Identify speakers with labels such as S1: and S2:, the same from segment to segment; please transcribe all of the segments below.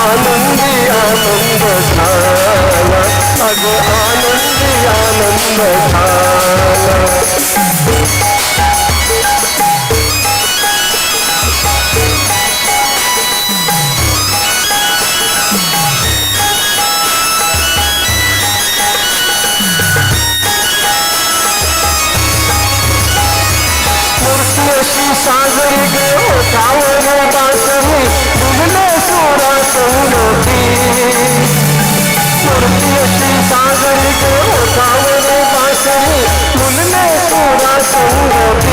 S1: আনন্দে আনন্দ ছায়া আজ আনন্দে আনন্দ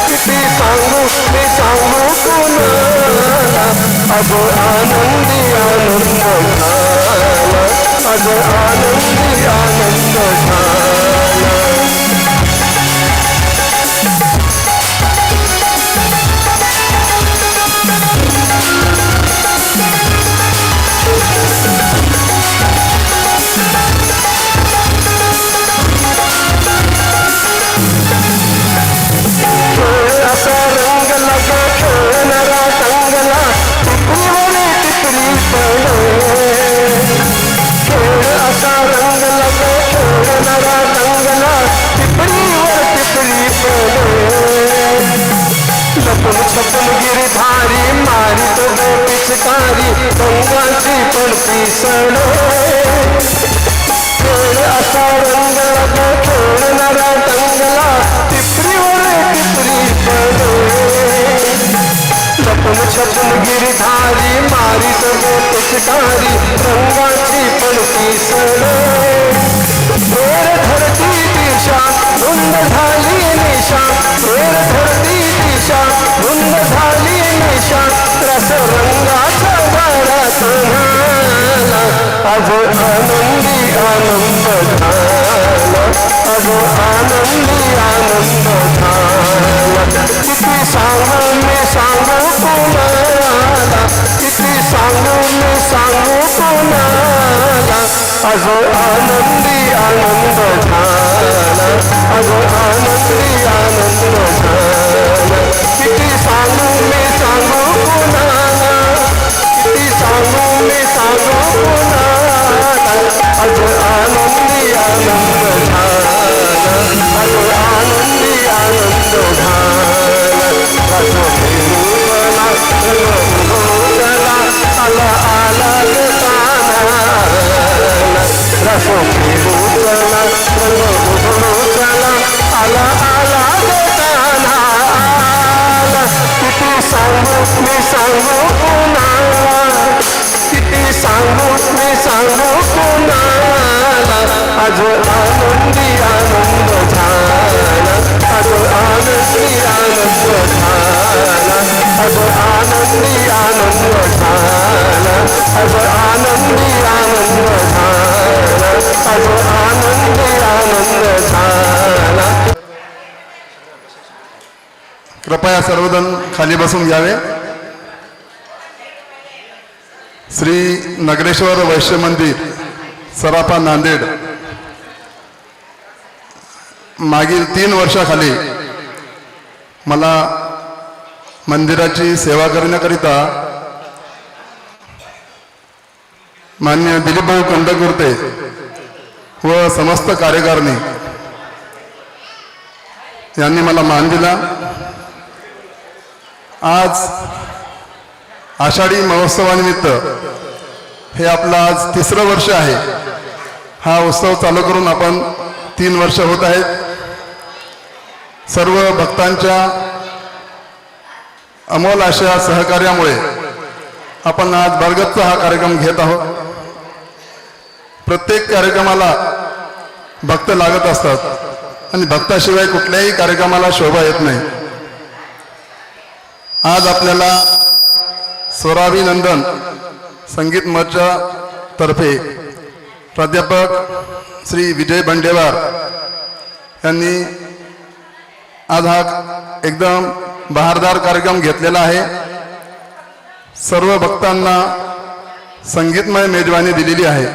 S1: सांगू मी सांगू कोणाला अग आनंदी आनंद झाला अग आनंदी आनंद लपून छपून गिरधारी मारी तो पिचकारी गंगाची पण पिसण खेळ असा रंग लगा खेळणारा टंगला टिपरीवर टिपरी पडे. लपून छपून धारी मारी तो आनंदी आनंद झाला किती सांगू मी सांगू कोणाला किती सांगू मी सांगू कोणाला आज आनंदी आनंद झाला आज आनंदी आनंद आनंदी आनंद आनंदी आनंद आनंदी
S2: कृपया सर्वजण खाली बसून घ्यावे. श्री नगरेश्वर वैश्य मंदिर सराफा नांदेड. मागील तीन वर्षाखाली मला मंदिराची सेवा करण्याकरिता मान्य दिलीपभाऊ कंदकुर्ते व समस्त कार्यकारिणी यांनी मला मान दिला. आज आषाढी महोत्सवानिमित्त. हे आपलं आज तिसरं वर्ष आहे. हा उत्सव चालू करून आपण तीन वर्ष होत आहेत. सर्व भक्तांच्या अमोल अशा सहकार्यामुळे आपण आज बरगतचा हा कार्यक्रम घेत आहोत. प्रत्येक कार्यक्रमाला भक्त लागत असतात आणि भक्ताशिवाय कुठल्याही कार्यक्रमाला शोभा येत नाही. आज आपल्याला स्वराभिनंदन संगीत मंचा तर्फे. प्राध्यापक श्री विजय बंडेवार यांनी आज हा एकदम बहारदार कार्यक्रम घेतलेला आहे. सर्व भक्तांना संगीतमय मेजवानी दिलेली आहे.